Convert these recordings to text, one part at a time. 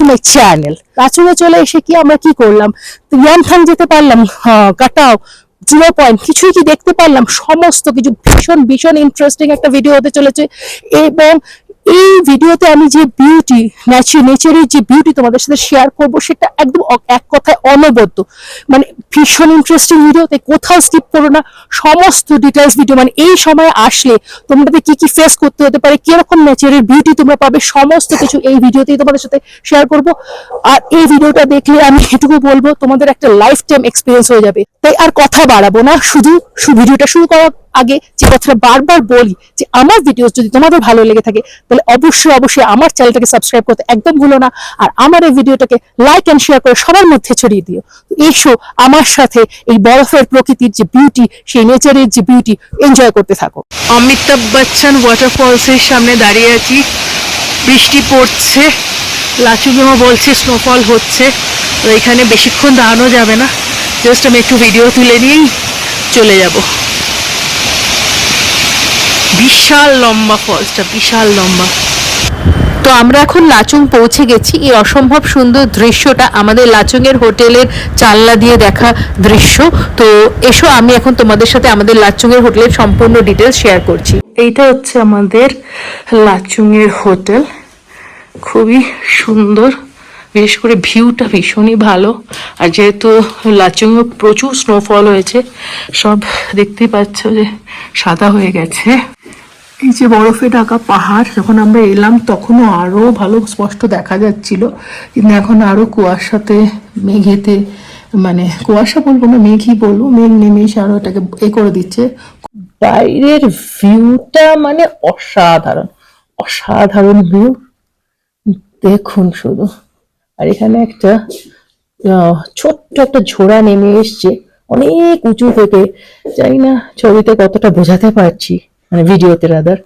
To channel লাচুঙে চলে এসে কি আমরা কি করলাম? ইয়ানথাং যেতে পারলাম হ্যাঁ, কাটাও জিরো পয়েন্ট কিছুই কি দেখতে পারলাম? সমস্ত কিছু ভীষণ ভীষণ ইন্টারেস্টিং একটা ভিডিও হতে চলেছে। এবং এই ভিডিওতে আমি যে বিউটি নেচারের যে বিউটি তোমাদের সাথে শেয়ার করব, সেটা একদম এক কথায় অনবদ্য। মানে ভীষণ ইন্টারেস্টিং ভিডিও তাই কোথাও স্কিপ করো না। সমস্ত ডিটেলস ভিডিও মানে এই সময় আসলে তোমাদের কি কি ফেস করতে হতে পারে, কীরকম নেচারের বিউটি তোমরা পাবে, সমস্ত কিছু এই ভিডিওতেই তোমাদের সাথে শেয়ার করব। আর এই ভিডিওটা দেখলে আমি এটুকু বলব, তোমাদের একটা লাইফ টাইম এক্সপিরিয়েন্স হয়ে যাবে। তাই আর কথা বাড়াবো না, শুধু ভিডিওটা শুরু করার আগে যে কথাটা বারবার বলি যে আমার ভিডিও যদি তোমাদের ভালো লেগে থাকে, তাহলে অবশ্যই অবশ্যই আমার চ্যানেলটাকে সাবস্ক্রাইব করতে একদম ভুলো না। আর আমার এই ভিডিওটাকে লাইক এন্ড শেয়ার করে সবার মধ্যে ছড়িয়ে দিও। এসো আমার সাথে এই বরফের প্রকৃতির যে বিউটি সেই নেচারের যে বিউটি এনজয় করতে থাকো। অমিতাভ বচ্চন ওয়াটারফলসের সামনে দাঁড়িয়ে আছি। বৃষ্টি পড়ছে লাচুগুমা বলছে স্নোফল হচ্ছে। তো এখানে বেশিক্ষণ দাঁড়ানো যাবে না। জাস্ট আমি একটু ভিডিও তুলে নিয়েই চলে যাব। বিশাল লম্বা ফলসটা বিশাল লম্বা। তো আমরা এখন লাচুং পৌঁছে গেছি। এই অসম্ভব সুন্দর দৃশ্যটা আমাদের লাচুংয়ের হোটেলের জানলা দিয়ে দেখা দৃশ্য। তো এসো আমি এখন তোমাদের সাথে আমাদের লাচুংয়ের হোটেলের সম্পূর্ণ ডিটেলস শেয়ার করছি। এইটা হচ্ছে আমাদের লাচুংয়ের হোটেল। খুবই সুন্দর বিশেষ করে ভিউটা ভীষণই ভালো। আর যেহেতু লাচুংয়ে প্রচুর স্নোফল হয়েছে সব দেখতেই পাচ্ছ যে সাদা হয়ে গেছে। এই যে বরফে ঢাকা পাহাড়, যখন আমরা এলাম তখনও আরও ভালো স্পষ্ট দেখা যাচ্ছিল। কিন্তু এখন আরও কুয়াশাতে, মেঘেতে মানে কুয়াশা বলব না, মেঘই বলব, মেঘ নেমে এসে আরও এটাকে এ করে দিচ্ছে। বাইরের ভিউটা মানে অসাধারণ অসাধারণ ভিউ দেখুন শুধু। আর এখানে একটা ছোট্ট একটা ঝোড়া নেমে এসছে, অনেক উঁচু থেকে। জানি না ছবিতে কতটা বোঝাতে পারছি। মানে ভিডিওতে রাদার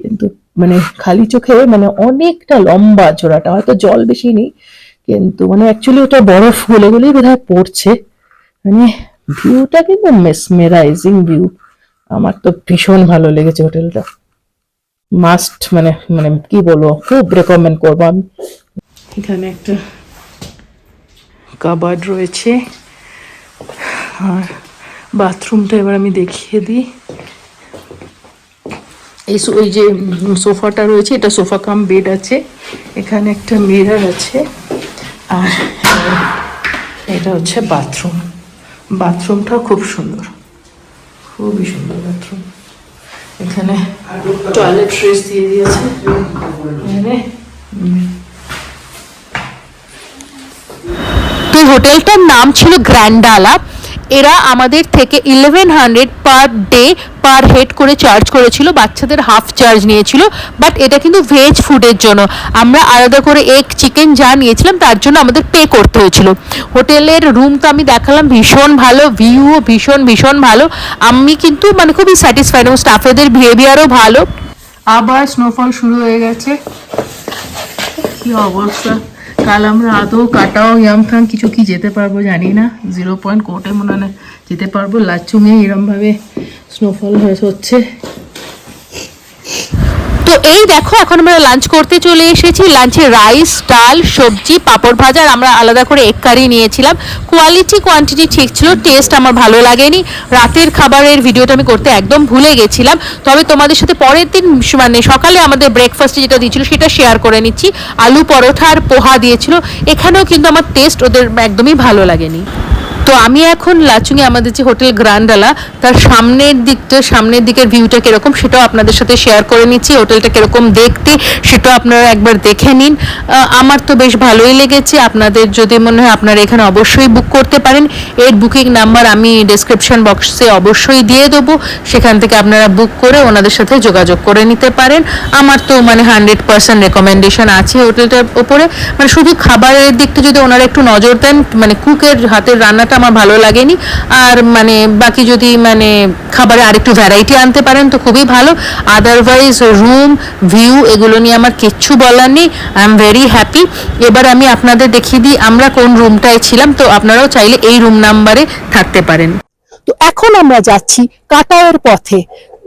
কিন্তু মানে খালি চোখে মানে অনেকটা লম্বা জোড়াটা হয়তো জল বেশি নেই, কিন্তু মানে অ্যাকচুয়ালি ওটা বরফ গলে গলেই বোধহয় পড়ছে। মানে ভিউটা কিন্তু মেসমেরাইজিং ভিউ আমার তো ভীষণ ভালো লেগেছে হোটেলটা। মাস্ট মানে মানে কি বলব, খুব রেকমেন্ড করব আমি। এখানে একটা কাবার্ড রয়েছে। আর বাথরুমটা এবার আমি দেখিয়ে দিই। এই ওই যে সোফাটা রয়েছে, এটা সোফা কাম বেড আছে, এখানে একটা মিরর আছে, আর এটা হচ্ছে বাথরুম। বাথরুমটা খুব সুন্দর, খুবই সুন্দর বাথরুম। এখানে টয়লেট ট্রেস দিয়ে দিয়েছে। হোটেলটার নাম ছিল গ্র্যান্ডালা এরা আমাদের থেকে eleven hundred per day per head করে চার্জ করেছিল, বাচ্চাদের হাফ চার্জ নিয়েছিল বাট এটা কিন্তু ভেজ ফুডের জন্য। আমরা আলাদা করে এগ চিকেন যা নিয়েছিলাম, তার জন্য আমাদের পে করতে হয়েছিল। হোটেলের রুম তো আমি দেখালাম, ভীষণ ভালো ভিউও ভীষণ ভীষণ ভালো। আমি কিন্তু মানে খুবই স্যাটিসফাইড এবং স্টাফেদের বিহেভিয়ারও ভালো। আবার স্নোফল শুরু হয়ে গেছে। কি অবস্থা? কাল আমরা আদৌ কাটাও ইয়ামথাং কিছু কি যেতে পারব জানি না। জিরো পয়েন্ট কোর্টে মনে হয় যেতে পারব। লাচুঙে এরমভাবে স্নোফল হচ্ছে। এই দেখো, এখন আমরা লাঞ্চ করতে চলে এসেছি। লাঞ্চে রাইস ডাল, সবজি, পাঁপড় ভাজা আর আমরা আলাদা করে এক কারি নিয়েছিলাম। কোয়ালিটি কোয়ান্টিটি ঠিক ছিল টেস্ট আমার ভালো লাগেনি। রাতের খাবারের ভিডিওটা আমি করতে একদম ভুলে গেছিলাম। তবে তোমাদের সাথে পরের দিন মানে সকালে আমাদের ব্রেকফাস্টে যেটা দিয়েছিল সেটা শেয়ার করে নিচ্ছি। আলু পরোঠা আর পোহা দিয়েছিল। এখানেও কিন্তু আমার টেস্ট ওদের একদমই ভালো লাগেনি। তো আমি এখন লাচুঙে আমাদের যে হোটেল গ্রান্ডালা, তার সামনের দিকটা, সামনের দিকের ভিউটা কীরকম সেটাও আপনাদের সাথে শেয়ার করে নিচ্ছি, হোটেলটা কীরকম দেখতে সেটাও আপনারা একবার দেখে নিন। আমার তো বেশ ভালোই লেগেছে, আপনাদের যদি মনে হয় আপনারা এখানে অবশ্যই বুক করতে পারেন। এর বুকিং নাম্বার আমি ডেসক্রিপশন বক্সে অবশ্যই দিয়ে দেবো, সেখান থেকে আপনারা বুক করে ওনাদের সাথে যোগাযোগ করে নিতে পারেন। আমার তো মানে হান্ড্রেড পার্সেন্ট রেকমেন্ডেশন আছে হোটেলটার ওপরে। মানে শুধু খাবারের দিকটা যদি ওনারা একটু নজর দেন মানে কুকের হাতের রান্নাটা আমার ভালো লাগেনি। আর মানে বাকি যদি মানে খাবারে আরেকটু ভ্যারাইটি আনতে পারেন তো খুবই ভালো। আদারওয়াইজ রুম ভিউ এগুলো নিয়ে আমার কিচ্ছু বলার নেই। আই এম ভেরি হ্যাপি এবার আমি আপনাদের দেখিয়ে দিই আমরা কোন রুমটায় ছিলাম। তো আপনারাও চাইলে এই রুম নাম্বারে থাকতে পারেন। তো এখন আমরা যাচ্ছি কাটায়ের পথে।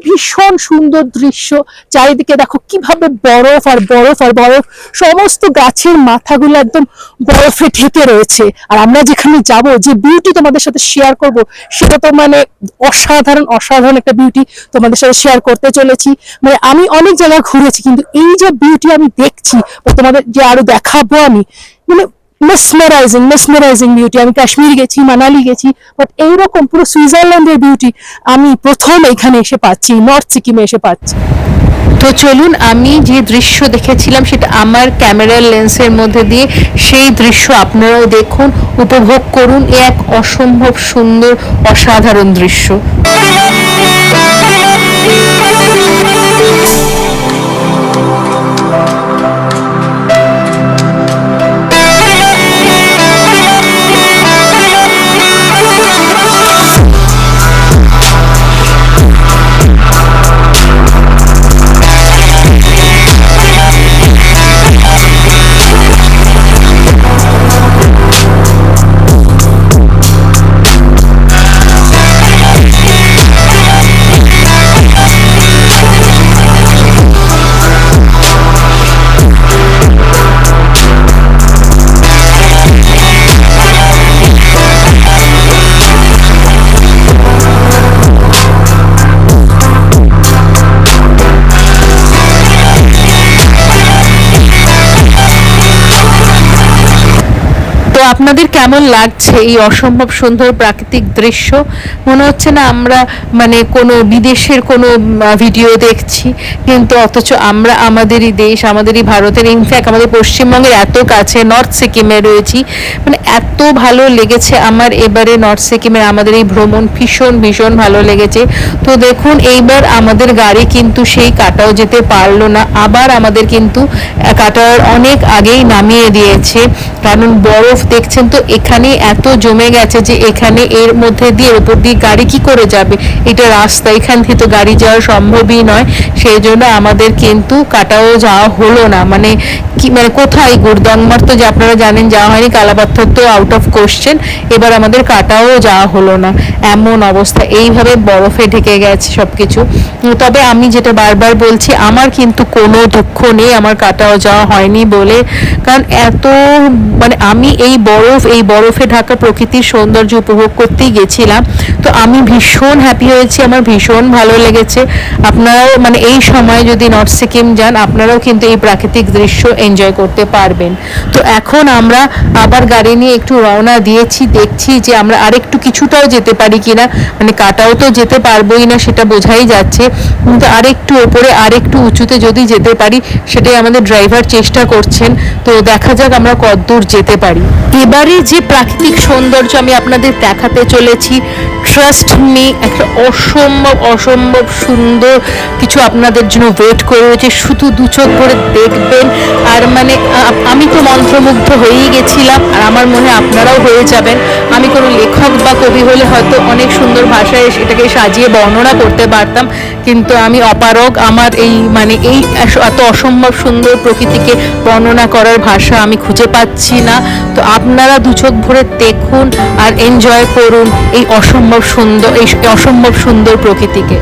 ভীষণ সুন্দর দৃশ্য। চারিদিকে দেখো কীভাবে বরফ আর বরফ আর বরফ। সমস্ত গাছের মাথাগুলো একদম বরফে ঢেকে রয়েছে। আর আমরা যেখানে যাব, যে বিউটি তোমাদের সাথে শেয়ার করব, সেটা তো মানে অসাধারণ অসাধারণ একটা বিউটি তোমাদের সাথে শেয়ার করতে চলেছি। মানে আমি অনেক জায়গায় ঘুরেছি, কিন্তু এই যে বিউটি আমি দেখছি তোমাদের যে আরও দেখাবো আমি মানে মেসমেরাইজিং মেসমেরাইজিং বিউটি আমি কাশ্মীর গেছি, মানালি গেছি বাট এইরকম পুরো সুইজারল্যান্ডের বিউটি আমি প্রথম এখানে এসে পাচ্ছি, নর্থ সিকিমে এসে পাচ্ছি। তো চলুন, আমি যে দৃশ্য দেখেছিলাম সেটা আমার ক্যামেরার লেন্সের মধ্যে দিয়ে, সেই দৃশ্য আপনারাও দেখুন, উপভোগ করুন এক অসম্ভব সুন্দর, অসাধারণ দৃশ্য। কেমন লাগছে এই অসম্ভব সুন্দর প্রাকৃতিক দৃশ্য? মনে হচ্ছে না আমরা মানে কোনো বিদেশের কোনো ভিডিও দেখছি, কিন্তু অথচ আমরা আমাদেরই দেশ, আমাদেরই ভারতের ইনফ্যাক্ট আমাদের পশ্চিমবঙ্গের এত কাছে নর্থ সিকিমে রয়েছি। মানে এত ভালো লেগেছে আমার এবারে নর্থ সিকিমের আমাদের এই ভ্রমণ ভীষণ ভীষণ ভালো লেগেছে। তো দেখুন, এইবার আমাদের গাড়ি কিন্তু সেই কাটাও যেতে পারল না। আবার আমাদের কিন্তু কাটার অনেক আগেই নামিয়ে দিয়েছে। কারণ বরফ, দেখছেন তো এখানে এত জমে গেছে যে এখানে এর মধ্যে দিয়ে উপর দিয়ে গাড়ি কি করে যাবে? এটা রাস্তা, এখান থেকে তো গাড়ি যাওয়া সম্ভবই নয়। সেই জন্য আমাদের কিন্তু কাটাও যাওয়া হলো না। মানে কি মানে কোথায়? গুরদংমার তো যে আপনারা জানেন যাওয়া হয়নি কালাপাথর তো আউট অফ কোশ্চেন এবার আমাদের কাটাও যাওয়া হলো না। এমন অবস্থা। এইভাবে বরফে ঢেকে গেছে সব কিছু তবে আমি যেটা বারবার বলছি, আমার কিন্তু কোনো দুঃখ নেই। আমার কাটাও যাওয়া হয়নি বলে। কারণ এত মানে আমি এই বরফ, এই বরফে ঢাকা প্রকৃতির সৌন্দর্য উপভোগ করতেই গেছিলাম। তো আমি ভীষণ হ্যাপি হয়েছি, আমার ভীষণ ভালো লেগেছে। আপনারাও মানে এই সময় যদি নর্থ সিকিম যান, আপনারাও কিন্তু এই প্রাকৃতিক দৃশ্য এনজয় করতে পারবেন। তো এখন আমরা আবার গাড়ি নিয়ে একটু রওনা দিয়েছি, দেখছি যে আমরা আরেকটু কিছুটাও যেতে পারি কিনা মানে কাটাও তো যেতে পারবোই না সেটা বোঝাই যাচ্ছে। কিন্তু আরেকটু ওপরে, আরেকটু উঁচুতে যদি যেতে পারি, সেটাই আমাদের ড্রাইভার চেষ্টা করছেন। তো দেখা যাক আমরা কতদূর যেতে পারি। এবারে যে প্রাকৃতিক সৌন্দর্য আমি আপনাদের দেখাতে চলেছি। ট্রাস্ট মি একটা অসম্ভব অসম্ভব সুন্দর কিছু আপনাদের জন্য ওয়েট করে রয়েছে। শুধু দু চোখ করে দেখবেন। আর মানে আমি তো মন্ত্রমুগ্ধ হয়েই গেছিলাম, আর আমার মনে আপনারাও হয়ে যাবেন। কোনো লেখক বা কবি হলে হয়তো অনেক সুন্দর ভাষায় এটাকে সাজিয়ে বর্ণনা করতে পারতাম। কিন্তু আমি অপারগ, আমার এই মানে এই এত অসম্ভব সুন্দর প্রকৃতিকে বর্ণনা করার ভাষা আমি খুঁজে পাচ্ছি না। তো আপনারা দু চোখ ভরে দেখুন আর এনজয় করুন এই অসম্ভব সুন্দর, এই অসম্ভব সুন্দর প্রকৃতিকে।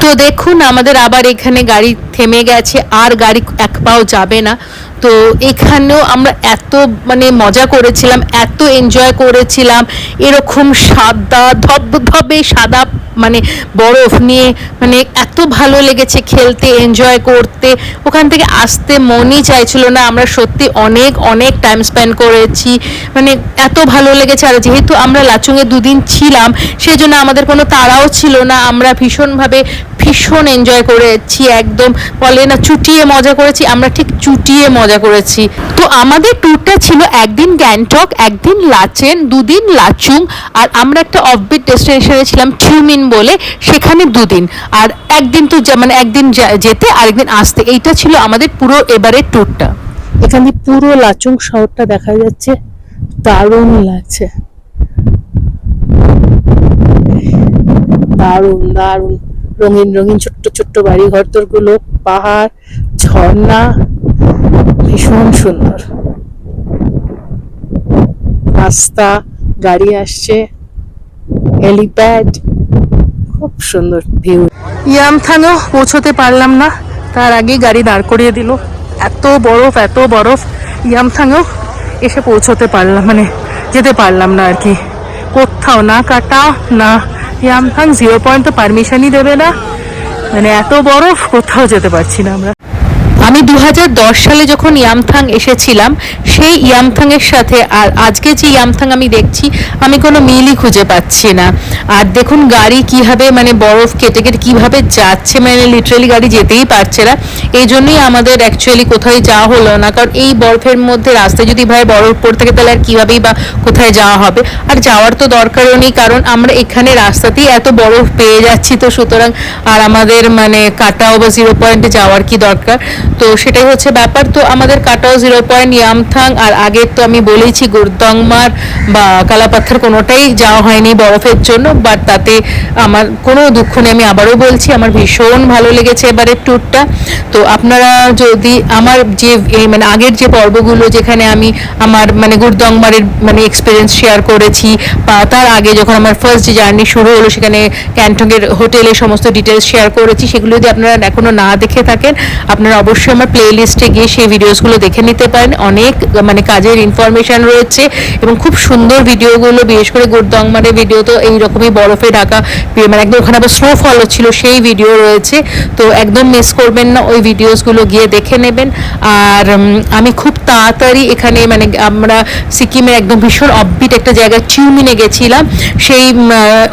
তো দেখুন, আমাদের আবার এখানে গাড়ি থেমে গেছে, আর গাড়ি এক পাও যাবে না। তো এখানেও আমরা এত মানে মজা করেছিলাম, এত এনজয় করেছিলাম। এরকম সাদা ধবধবে সাদা মানে বরফ নিয়ে মানে এত ভালো লেগেছে খেলতে এনজয় করতে। ওখান থেকে আসতে মনই চাইছিল না। আমরা সত্যি অনেক অনেক টাইম স্পেন্ড করেছি। মানে এত ভালো লেগেছে। আর যেহেতু আমরা লাচুংয়ে দুদিন ছিলাম সেই জন্য আমাদের কোনো তাড়াও ছিল না। আমরা ভীষণভাবে ভীষণ এনজয় করেছি। একদম বলে না, চুটিয়ে মজা করেছি। আমরা ঠিক চুটিয়ে মজা করেছি। তো আমাদের ট্যুরটা ছিল একদিন গ্যাংটক, একদিন লাচেন, দুদিন লাচুং। আর আমরা একটা অফবিট ডেস্টিনেশনে ছিলাম টিউমিন বলে সেখানে দুদিন। আর একদিন তো মানে একদিন যেতে, আরেকদিন আসতে। এইটা ছিল আমাদের পুরো এবারের ট্যুরটা এখানে পুরো লাচুং শহরটা দেখা যাচ্ছে। দারুণ লাগছে। দারুণ দারুণ। রঙিন রঙিন ছোট্ট ছোট্ট বাড়ি গুলো পাহাড়, ঝর্ণা। ভীষণ সুন্দর। রাস্তা, গাড়ি আসছে। হেলিপ্যাড। সুন্দর ভিউ ইয়ামথাংও পৌঁছতে পারলাম না। তার আগে গাড়ি দাঁড় করিয়ে দিল। এত বরফ এত বরফ। ইয়ামথাংও এসে পৌঁছতে পারলাম মানে যেতে পারলাম না আর কি। কোথাও না কাটা না। ইয়ামথাং জিরো পয়েন্ট তো পারমিশনই দেবে না। মানে এত বরফ, কোথাও যেতে পারছি না আমরা। আমি দু হাজার দশ সালে যখন ইয়ামথাং এসেছিলাম, সেই ইয়ামথাংয়ের সাথে আর আজকে যে ইয়ামথাং আমি দেখছি, আমি কোনো মিলই খুঁজে পাচ্ছি না। আর দেখুন গাড়ি কীভাবে মানে বরফ কেটে কেটে কীভাবে যাচ্ছে মানে লিটারালি গাড়ি যেতেই পারছে না। এই জন্যই আমাদের অ্যাকচুয়ালি কোথায় যাওয়া হলো না, কারণ এই বরফের মধ্যে রাস্তায় যদি ভাই বরফ পড়ে থাকে, তাহলে আর কীভাবেই বা কোথায় যাওয়া হবে? আর যাওয়ার তো দরকারও নেই, কারণ আমরা এখানে রাস্তাতেই এত বরফ পেয়ে যাচ্ছি তো, সুতরাং আর আমাদের মানে কাটাও বা জিরো পয়েন্টে যাওয়ার কি দরকার? তো সেটাই হচ্ছে ব্যাপার। তো আমাদের কাটাও জিরো পয়েন্ট ইয়ামথাং, আর আগের তো আমি বলেইছি গুরদংমার বা কালাপাথর কোনোটাই যাওয়া হয়নি বরফের জন্য বাট তাতে আমার কোনো দুঃখ নেই, আমি আবারও বলছি, আমার ভীষণ ভালো লেগেছে এবারের ট্যুরটা তো আপনারা যদি আমার যে, এই মানে আগের যে পর্বগুলো যেখানে আমি আমার মানে গুরদংমারের মানে এক্সপিরিয়েন্স শেয়ার করেছি, বা তার আগে যখন আমার ফার্স্ট যে জার্নি শুরু হলো, সেখানে ক্যান্টনের হোটেলে সমস্ত ডিটেলস শেয়ার করেছি, সেগুলো যদি আপনারা এখনও না দেখে থাকেন, আপনারা অবশ্যই আমার প্লে লিস্টে গিয়ে সেই ভিডিওসগুলো দেখে নিতে পারেন। অনেক মানে কাজের ইনফরমেশন রয়েছে এবং খুব সুন্দর ভিডিওগুলো বিশেষ করে গুরদংমারের ভিডিও তো এইরকমই বরফে ঢাকা মানে একদম ওখানে আবার স্নোফল ছিল সেই ভিডিও রয়েছে। তো একদম মিস করবেন না, ওই ভিডিওসগুলো গিয়ে দেখে নেবেন। আর আমি খুব তাড়াতাড়ি এখানে মানে আমরা সিকিমের একদম ভীষণ অববিট একটা জায়গায় চিউমিনে গেছিলাম। সেই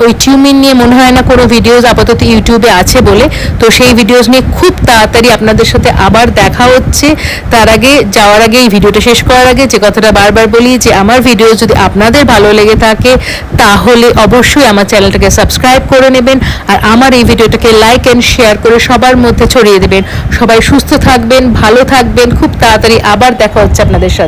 ওই চিউমিন নিয়ে মনে হয় না কোনো ভিডিওস আপাতত ইউটিউবে আছে বলে। তো সেই ভিডিওস নিয়ে খুব তাড়াতাড়ি আপনাদের সাথে আবার দেখা হচ্ছে তার আগে, যাওয়ার আগে, এই ভিডিওটা শেষ করার আগে যে কথাটা বারবার বলি যে আমার ভিডিও যদি আপনাদের ভালো লেগে থাকে, তাহলে অবশ্যই আমার চ্যানেলটাকে সাবস্ক্রাইব করে নেবেন আর আমার এই ভিডিওটাকে লাইক অ্যান্ড শেয়ার করে সবার মধ্যে ছড়িয়ে দেবেন। সবাই সুস্থ থাকবেন, ভালো থাকবেন, খুব তাড়াতাড়ি আবার দেখা হচ্ছে আপনাদের সাথে।